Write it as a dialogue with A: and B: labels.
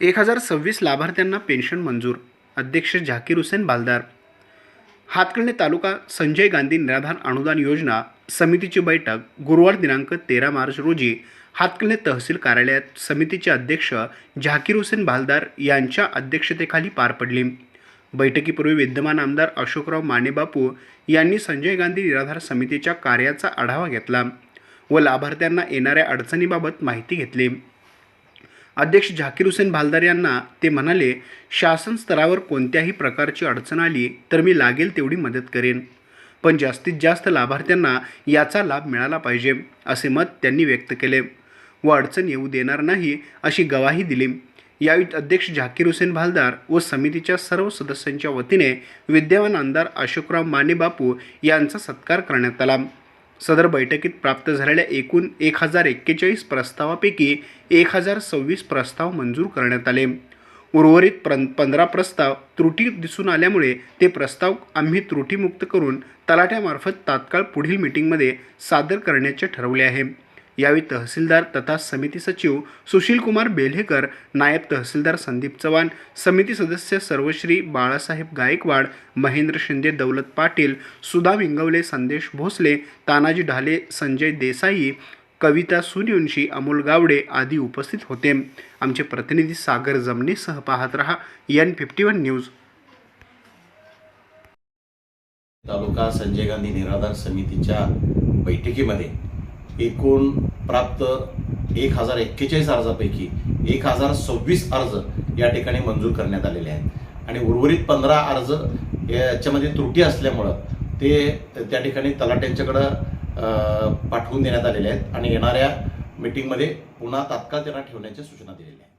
A: एक हजार सव्वीस लाभार्थ्यांना पेन्शन मंजूर अध्यक्ष झाकीर हुसेन बालदार. हातकणंगले तालुका संजय गांधी निराधार अनुदान योजना समितीची बैठक गुरुवार दिनांक तेरा मार्च रोजी हातकणंगले तहसील कार्यालयात समितीचे अध्यक्ष झाकीर हुसेन बालदार यांच्या अध्यक्षतेखाली पार पडली. बैठकीपूर्वी विद्यमान आमदार अशोकराव मानेबापू यांनी संजय गांधी निराधार समितीच्या कार्याचा आढावा घेतला व लाभार्थ्यांना येणाऱ्या अडचणीबाबत माहिती घेतली. अध्यक्ष झाकीर हुसेन भालदार यांना ते म्हणाले शासन स्तरावर कोणत्याही प्रकारची अडचण आली तर मी लागेल तेवढी मदत करेन. पण जास्तीत जास्त लाभार्थ्यांना याचा लाभ मिळाला पाहिजे असे मत त्यांनी व्यक्त केले. व अडचण येऊ देणार नाही अशी गवाही दिली. यावेळी अध्यक्ष झाकीर हुसेन भालदार व समितीच्या सर्व सदस्यांच्या वतीने विद्यमान आमदार अशोकराव माने बापू यांचा सत्कार करण्यात आला. सदर बैठकीत प्राप्त झालेल्या एकूण एक हजार एक्केचाळीस प्रस्तावापैकी एक हजार सव्वीस प्रस्ताव मंजूर करण्यात आले. उर्वरित प्र पंधरा प्रस्ताव त्रुटी दिसून आल्यामुळे ते प्रस्ताव आम्ही त्रुटीमुक्त करून तलाट्यामार्फत तात्काळ पुढील मीटिंगमध्ये सादर करण्याचे ठरवले आहे. यावेळी तहसीलदार तथा समिती सचिव सुशीलकुमार बेल्हेकर नायब तहसीलदार संदीप चव्हाण समिती सदस्य सर्वश्री बाळासाहेब गायकवाड महेंद्र शिंदे दौलत पाटील सुधा विंगवले संदेश भोसले तानाजी ढाले संजय देसाई कविता सूर्यवंशी अमोल गावडे आदी उपस्थित होते. आमचे प्रतिनिधी सागर जमनीसह पाहत रहा एन फिफ्टी वन न्यूज.
B: तालुका संजय गांधी निराधार समितीच्या बैठकीमध्ये एकूण प्राप्त एक हजार एक्केचाळीस अर्जापैकी एक हजार सव्वीस अर्ज या ठिकाणी मंजूर करण्यात आलेले आहेत. आणि उर्वरित पंधरा अर्ज याच्यामध्ये त्रुटी असल्यामुळं ते त्या ठिकाणी तलाट्यांच्याकडं पाठवून देण्यात आलेले आहेत. आणि येणाऱ्या मीटिंगमध्ये पुन्हा तात्काळ त्यांना ठेवण्याच्या सूचना दिलेल्या आहेत.